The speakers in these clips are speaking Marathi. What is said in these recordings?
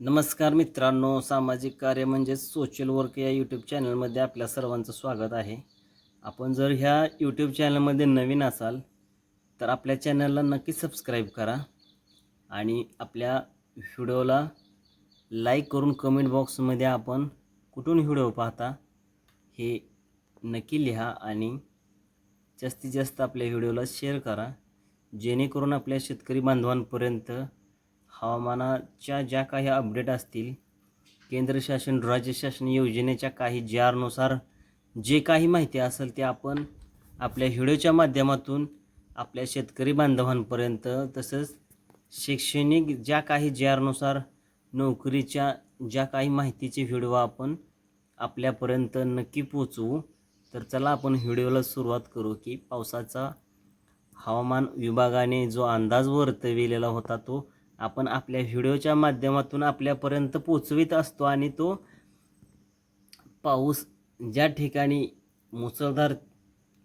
नमस्कार मित्रांनो सामाजिक कार्य म्हणजेच सोशल वर्क या यूट्यूब चॅनलमध्ये आपल्या सर्वांचं स्वागत आहे. आपण जर ह्या यूट्यूब चॅनलमध्ये नवीन असाल तर आपल्या चॅनलला नक्की सबस्क्राईब करा आणि आपल्या व्हिडिओला लाईक करून कमेंट बॉक्समध्ये आपण कुठून व्हिडिओ पाहता हे नक्की लिहा आणि जास्तीत जास्त आपल्या व्हिडिओला शेअर करा. जेणेकरून आपल्या शेतकरी बांधवांपर्यंत हवामानाच्या ज्या काही अपडेट असतील केंद्र शासन राज्य शासन योजनेच्या काही ज्यानुसार जे काही माहिती असेल ते आपण आपल्या व्हिडिओच्या माध्यमातून आपल्या शेतकरी बांधवांपर्यंत तसंच शैक्षणिक ज्या काही ज्यानुसार नोकरीच्या ज्या काही माहितीचे व्हिडिओ आपण आपल्यापर्यंत नक्की पोचवू तर चला आपण व्हिडिओला सुरुवात करू की पावसाचा हवामान विभागाने जो अंदाज वर्तविलेला होता तो आपण आपल्या व्हिडिओच्या माध्यमातून आपल्यापर्यंत पोचवित असतो आणि तो पाऊस ज्या ठिकाणी मुसळधार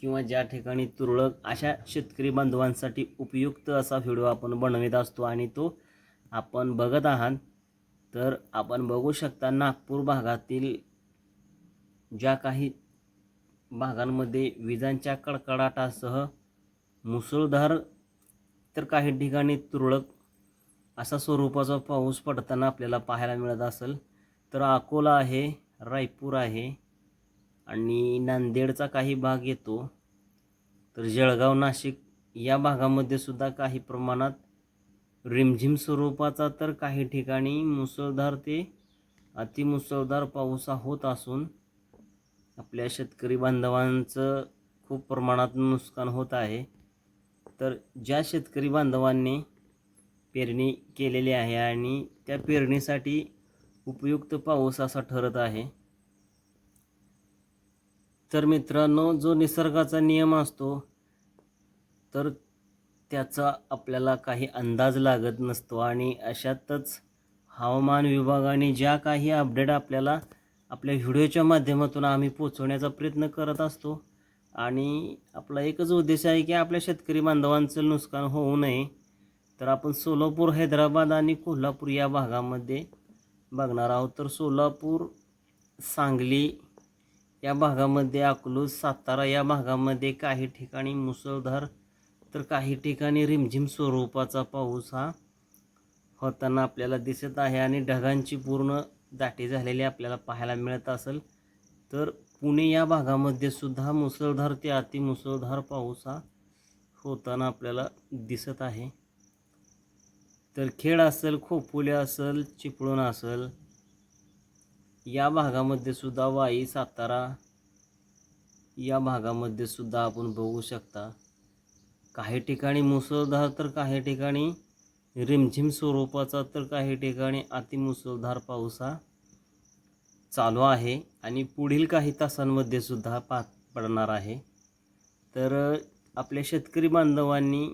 किंवा ज्या ठिकाणी तुरळक अशा शेतकरी बांधवांसाठी उपयुक्त असा व्हिडिओ आपण बनवित असतो आणि तो आपण बघत आहात तर आपण बघू शकता नागपूर भागातील ज्या काही भागांमध्ये विजांच्या कडकडाटासह मुसळधार तर काही ठिकाणी तुरळक असा स्वरूपाचा पाऊस पडताना आपल्याला पाहायला मिळत असेल तर अकोला आहे रायपूर आहे आणि नांदेडचा काही भाग येतो. तर जळगाव नाशिक या भागामध्ये सुद्धा काही प्रमाणात रिमझिम स्वरूपाचा तर काही ठिकाणी मुसळधार ते अतिमुसळधार पाऊस हा होत असून आपल्या शेतकरी बांधवांचं खूप प्रमाणात नुकसान होत आहे. तर ज्या शेतकरी बांधवांनी पेरणी केलेली आहे आणि त्या पेरणीसाठी उपयुक्त पाऊस असा ठरत आहे. तर मित्रांनो जो निसर्गाचा नियम असतो तर त्याचा आपल्याला काही अंदाज लागत नसतो आणि अशातच हवामान विभागाने ज्या काही अपडेट आपल्याला आपल्या व्हिडिओच्या माध्यमातून आम्ही पोचवण्याचा प्रयत्न करत असतो. आणि आपला एकच उद्देश आहे की आपल्या शेतकरी बांधवांचं नुकसान होऊ नये. तर आपण सोलापूर हैदराबाद आणि कोल्हापूर या भागामध्ये बघणार आहोत. तर सोलापूर सांगली या भागामध्ये अकलूज सातारा या भागामध्ये काही ठिकाणी मुसळधार तर काही ठिकाणी रिमझिम स्वरूपाचा पाऊस हा होताना आपल्याला दिसत आहे आणि ढगांची पूर्ण दाटी झालेली आपल्याला पाहायला मिळत असेल. तर पुणे या भागामध्ये सुद्धा मुसळधार ते अतिमुसळधार पाऊस हा होताना आपल्याला दिसत आहे. तर खेड असेल खोपोली असेल चिपळूण असेल या भागामध्ये सुद्धा वाई सातारा या भागामध्ये सुद्धा आपण बघू शकता. काही ठिकाणी मुसळधार तर काही ठिकाणी रिमझिम स्वरूपाचा तर काही ठिकाणी अतिमुसळधार पाऊस हा चालू आहे आणि पुढील काही तासांमध्ये सुद्धा पा पडणार आहे. तर आपल्या शेतकरी बांधवांनी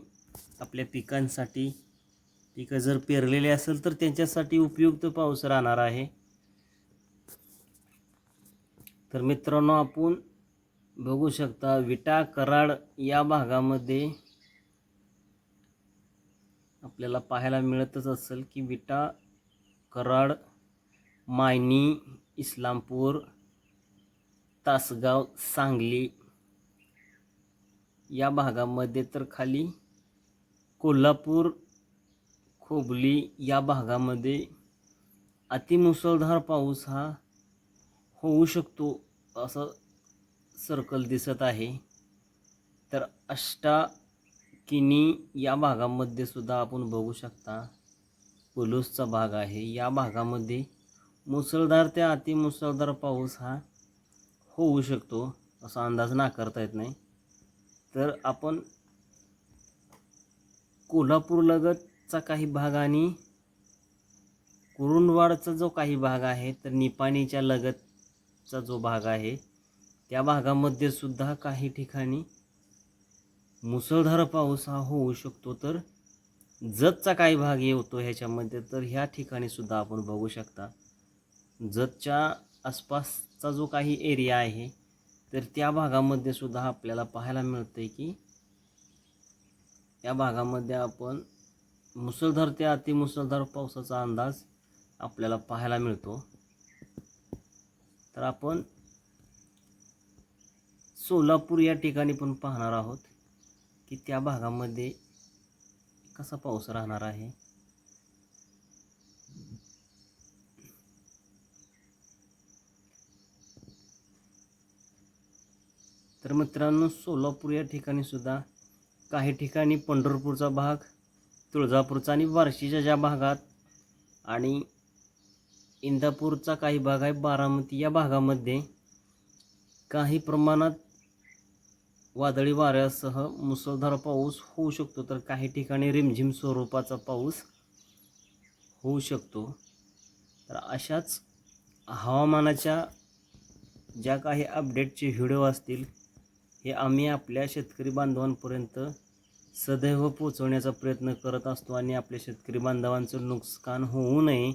आपल्या पिकांसाठी पिकं जर पेरलेली असेल तर त्यांच्यासाठी उपयुक्त पाऊस राहणार आहे. तर मित्रांनो आपण बघू शकता विटा कराड या भागामध्ये आपल्याला पाहायला मिळतच असेल की विटा कराड मायनी इस्लामपूर तासगाव सांगली या भागामध्ये तर खाली कोल्हापूर खोबली या भागामध्ये अतिमुसळधार पाऊस हा होऊ शकतो असं सर्कल दिसत आहे. तर अष्टा किनी या भागामध्ये सुद्धा आपण बघू शकता पुलूसचा भाग आहे. या भागामध्ये मुसळधार ते अतिमुसळधार पाऊस हा होऊ शकतो असा अंदाज नाकारता येत नाही. तर आपण कोल्हापूरलगत चा काही भाग आणि कुरुंदवाडचा जो काही भाग आहे तर निपाणीच्या लगतचा जो भाग आहे त्या भागामध्ये सुद्धा काही ठिकाणी मुसळधार पाऊस हा होऊ शकतो. तर जतचा काही भाग येतो ह्याच्यामध्ये तर ह्या ठिकाणी सुद्धा आपण बघू शकता. जतच्या आसपासचा जो काही एरिया आहे तर त्या भागामध्ये सुद्धा आपल्याला पाहायला मिळतं आहे की या भागामध्ये आपण मुसळधार ते अतिमुसळधार पावसाचा अंदाज आपल्याला पाहायला मिळतो. तर आपण सोलापूर या ठिकाणी पण पाहणार आहोत की त्या भागामध्ये कसा पाऊस राहणार आहे. तर मित्रांनो सोलापूर या ठिकाणी सुद्धा काही ठिकाणी पंढरपूरचा भाग तुळजापूरचा आणि बार्शीच्या ज्या भागात आणि इंदापूरचा काही भाग आहे बारामती या भागामध्ये काही प्रमाणात वादळी वाऱ्यासह मुसळधार पाऊस होऊ शकतो. तर काही ठिकाणी रिमझिम स्वरूपाचा पाऊस होऊ शकतो. तर अशाच हवामानाच्या ज्या काही अपडेटचे व्हिडिओ असतील हे आम्ही आपल्या शेतकरी बांधवांपर्यंत सदैव पोचवण्याचा प्रयत्न करत असतो आणि आपल्या शेतकरी बांधवांचं नुकसान होऊ नये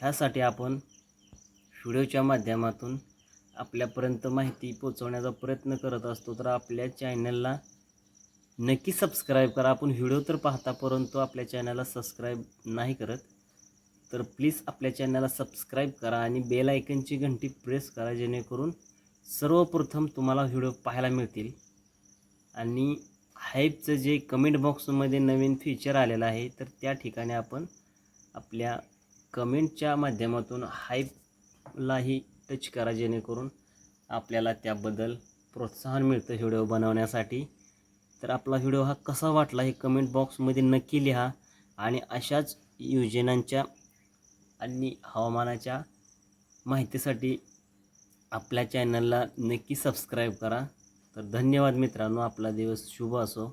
ह्यासाठी आपण व्हिडिओच्या माध्यमातून आपल्यापर्यंत माहिती पोचवण्याचा प्रयत्न करत असतो. तर आपल्या चॅनलला नक्की सबस्क्राईब करा. आपण व्हिडिओ तर पाहता परंतु आपल्या चॅनलला सबस्क्राईब नाही करत तर प्लीज आपल्या चॅनलला सबस्क्राईब करा आणि बेल आयकनची घंटी प्रेस करा जेणेकरून सर्वप्रथम तुम्हाला व्हिडिओ पाहायला मिळतील. आणि हाईपचं जे कमेंट बॉक्समध्ये नवीन फीचर आलेलं आहे तर त्या ठिकाणी आपण आपल्या कमेंटच्या माध्यमातून हाईपलाही टच करा जेणेकरून आपल्याला त्याबद्दल प्रोत्साहन मिळतं व्हिडिओ बनवण्यासाठी. तर आपला व्हिडिओ हा कसा वाटला हे कमेंट बॉक्समध्ये नक्की लिहा आणि अशाच योजनांच्या आणि हवामानाच्या माहितीसाठी आपल्या चॅनलला नक्की सबस्क्राईब करा. तर धन्यवाद मित्रांनो आपला दिवस शुभ असो.